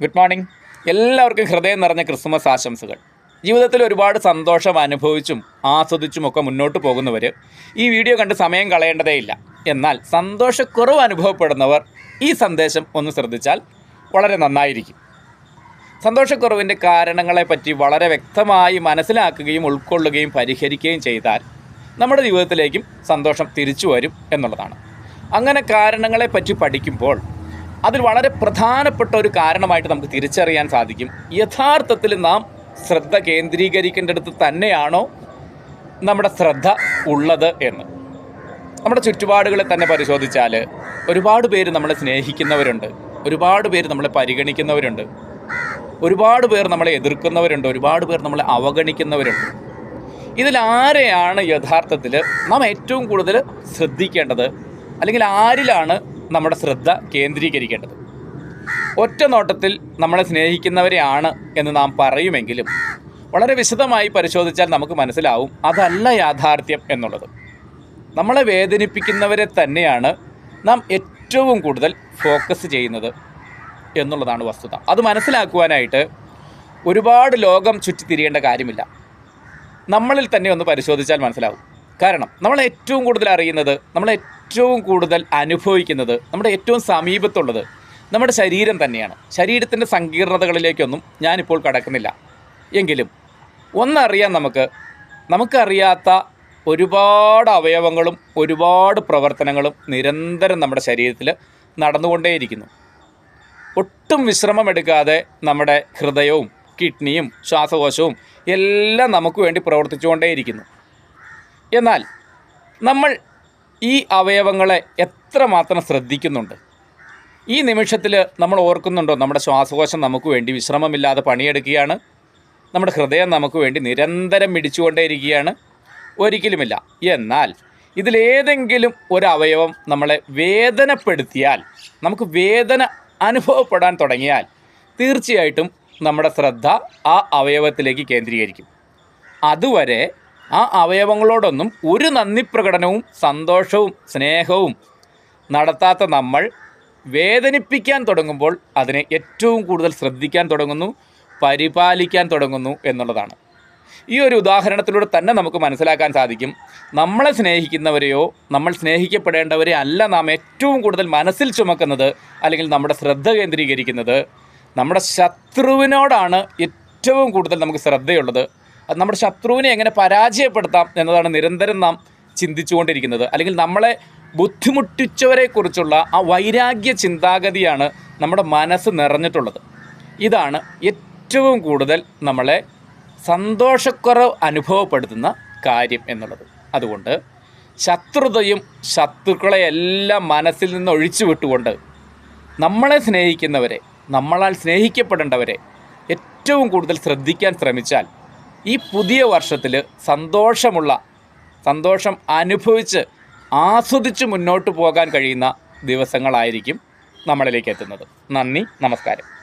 Good morning എല്ലാവർക്കും ഹൃദയം നിറഞ്ഞ ക്രിസ്മസ് ആശംസകൾ. ജീവിതത്തിൽ ഒരുപാട് സന്തോഷം അനുഭവിച്ചും ആസ്വദിച്ചും ഒക്കെ മുന്നോട്ട് പോകുന്നവർ ഈ വീഡിയോ കണ്ട് സമയം കളയേണ്ടതേയില്ല എന്നാൽ സന്തോഷക്കുറവ് അനുഭവപ്പെടുന്നവർ ഈ സന്ദേശം ഒന്ന് ശ്രദ്ധിച്ചാൽ വളരെ നന്നായിരിക്കും. സന്തോഷക്കുറവിന്റെ കാരണങ്ങളെപ്പറ്റി വളരെ വ്യക്തമായി മനസ്സിലാക്കുകയും ഉൾക്കൊള്ളുകയും പരിഹരിക്കുകയും ചെയ്താൽ നമ്മുടെ ജീവിതത്തിലേക്കും സന്തോഷം തിരിച്ചു വരും എന്നുള്ളതാണ്. അങ്ങനെ കാരണങ്ങളെപ്പറ്റി പഠിക്കുമ്പോൾ അതിൽ വളരെ പ്രധാനപ്പെട്ട ഒരു കാരണമായിട്ട് നമുക്ക് തിരിച്ചറിയാൻ സാധിക്കും. യഥാർത്ഥത്തിൽ നാം ശ്രദ്ധ കേന്ദ്രീകരിക്കേണ്ടടുത്ത് തന്നെയാണോ നമ്മുടെ ശ്രദ്ധ ഉള്ളത് എന്ന്. നമ്മുടെ ചുറ്റുപാടുകളെ തന്നെ പരിശോധിച്ചാൽ ഒരുപാട് പേര് നമ്മളെ സ്നേഹിക്കുന്നവരുണ്ട് ഒരുപാട് പേര് നമ്മളെ പരിഗണിക്കുന്നവരുണ്ട് ഒരുപാട് പേർ നമ്മളെ എതിർക്കുന്നവരുണ്ട് ഒരുപാട് പേർ നമ്മളെ അവഗണിക്കുന്നവരുണ്ട്. ഇതിലാരെയാണ് യഥാർത്ഥത്തിൽ നാം ഏറ്റവും കൂടുതൽ ശ്രദ്ധിക്കേണ്ടത്? അല്ലെങ്കിൽ ആരിലാണ് നമ്മുടെ ശ്രദ്ധ കേന്ദ്രീകരിക്കേണ്ടത്. ഒറ്റ നോട്ടത്തിൽ നമ്മളെ സ്നേഹിക്കുന്നവരെയാണ് എന്ന് നാം പറയുമെങ്കിലും വളരെ വിശദമായി പരിശോധിച്ചാൽ നമുക്ക് മനസ്സിലാവും അതല്ല യാഥാർത്ഥ്യം എന്നുള്ളത്. നമ്മളെ വേദനിപ്പിക്കുന്നവരെ തന്നെയാണ് നാം ഏറ്റവും കൂടുതൽ ഫോക്കസ് ചെയ്യുന്നത് എന്നുള്ളതാണ് വസ്തുത. അത് മനസ്സിലാക്കുവാനായിട്ട് ഒരുപാട് ലോകം ചുറ്റിത്തിരിയേണ്ട കാര്യമില്ല. നമ്മളിൽ തന്നെ ഒന്ന് പരിശോധിച്ചാൽ മനസ്സിലാവും. കാരണം നമ്മൾ ഏറ്റവും കൂടുതൽ അറിയുന്നത് നമ്മൾ ഏറ്റവും കൂടുതൽ അനുഭവിക്കുന്നത് നമ്മുടെ ഏറ്റവും സമീപത്തുള്ളത് നമ്മുടെ ശരീരം തന്നെയാണ്. ശരീരത്തിന്റെ സങ്കീർണതകളിലേക്കൊന്നും ഞാനിപ്പോൾ കടക്കുന്നില്ല. എങ്കിലും ഒന്നറിയാം നമുക്ക് നമുക്കറിയാത്ത ഒരുപാട് അവയവങ്ങളും ഒരുപാട് പ്രവർത്തനങ്ങളും നിരന്തരം നമ്മുടെ ശരീരത്തിൽ നടന്നുകൊണ്ടേയിരിക്കുന്നു. ഒട്ടും വിശ്രമമെടുക്കാതെ നമ്മുടെ ഹൃദയവും കിഡ്നിയും ശ്വാസകോശവും എല്ലാം നമുക്ക് വേണ്ടി പ്രവർത്തിച്ചുകൊണ്ടേയിരിക്കുന്നു. എന്നാൽ നമ്മൾ ഈ അവയവങ്ങളെ എത്രമാത്രം ശ്രദ്ധിക്കുന്നുണ്ട്? ഈ നിമിഷത്തിൽ നമ്മൾ ഓർക്കുന്നുണ്ടോ? നമ്മുടെ ശ്വാസകോശം നമുക്ക് വേണ്ടി വിശ്രമമില്ലാതെ പണിയെടുക്കുകയാണ്. നമ്മുടെ ഹൃദയം നമുക്ക് വേണ്ടി നിരന്തരം മിടിച്ചുകൊണ്ടേയിരിക്കുകയാണ് ഒരിക്കലുമില്ല. എന്നാൽ ഇതിലേതെങ്കിലും ഒരവയവം നമ്മളെ വേദനപ്പെടുത്തിയാൽ നമുക്ക് വേദന അനുഭവപ്പെടാൻ തുടങ്ങിയാൽ തീർച്ചയായിട്ടും നമ്മുടെ ശ്രദ്ധ ആ അവയവത്തിലേക്ക് കേന്ദ്രീകരിക്കും. അതുവരെ ആ അവയവങ്ങളോടൊന്നും ഒരു നന്ദി പ്രകടനവും സന്തോഷവും സ്നേഹവും നടത്താത്ത നമ്മൾ വേദനിപ്പിക്കാൻ തുടങ്ങുമ്പോൾ അതിനെ ഏറ്റവും കൂടുതൽ ശ്രദ്ധിക്കാൻ തുടങ്ങുന്നു പരിപാലിക്കാൻ തുടങ്ങുന്നു എന്നുള്ളതാണ്. ഈ ഒരു ഉദാഹരണത്തിലൂടെ തന്നെ നമുക്ക് മനസ്സിലാക്കാൻ സാധിക്കും. നമ്മളെ സ്നേഹിക്കുന്നവരെയോ നമ്മൾ സ്നേഹിക്കപ്പെടേണ്ടവരെ അല്ല നാം ഏറ്റവും കൂടുതൽ മനസ്സിൽ ചുമക്കുന്നത് അല്ലെങ്കിൽ നമ്മുടെ ശ്രദ്ധ കേന്ദ്രീകരിക്കുന്നത് നമ്മുടെ ശത്രുവിനോടാണ് ഏറ്റവും കൂടുതൽ നമുക്ക് ശ്രദ്ധയുള്ളത്. നമ്മുടെ ശത്രുവിനെ എങ്ങനെ പരാജയപ്പെടുത്താം എന്നതാണ് നിരന്തരം നാം ചിന്തിച്ചുകൊണ്ടിരിക്കുന്നത്. അല്ലെങ്കിൽ നമ്മളെ ബുദ്ധിമുട്ടിച്ചവരെക്കുറിച്ചുള്ള ആ വൈരാഗ്യ ചിന്താഗതിയാണ് നമ്മുടെ മനസ്സ് നിറഞ്ഞിട്ടുള്ളത്. ഇതാണ് ഏറ്റവും കൂടുതൽ നമ്മളെ സന്തോഷക്കുറവ് അനുഭവപ്പെടുത്തുന്ന കാര്യം എന്നുള്ളത്. അതുകൊണ്ട് ശത്രുതയും ശത്രുക്കളെയെല്ലാം മനസ്സിൽ നിന്ന് ഒഴിച്ചു വിട്ടുകൊണ്ട് നമ്മളെ സ്നേഹിക്കുന്നവരെ നമ്മളാൽ സ്നേഹിക്കപ്പെടേണ്ടവരെ ഏറ്റവും കൂടുതൽ ശ്രദ്ധിക്കാൻ ശ്രമിച്ചാൽ ഈ പുതിയ വർഷത്തിൽ സന്തോഷമുള്ള സന്തോഷം അനുഭവിച്ച് ആസ്വദിച്ച് മുന്നോട്ട് പോകാൻ കഴിയുന്ന ദിവസങ്ങളായിരിക്കും നമ്മളിലേക്ക് എത്തുന്നത്. നന്ദി നമസ്കാരം.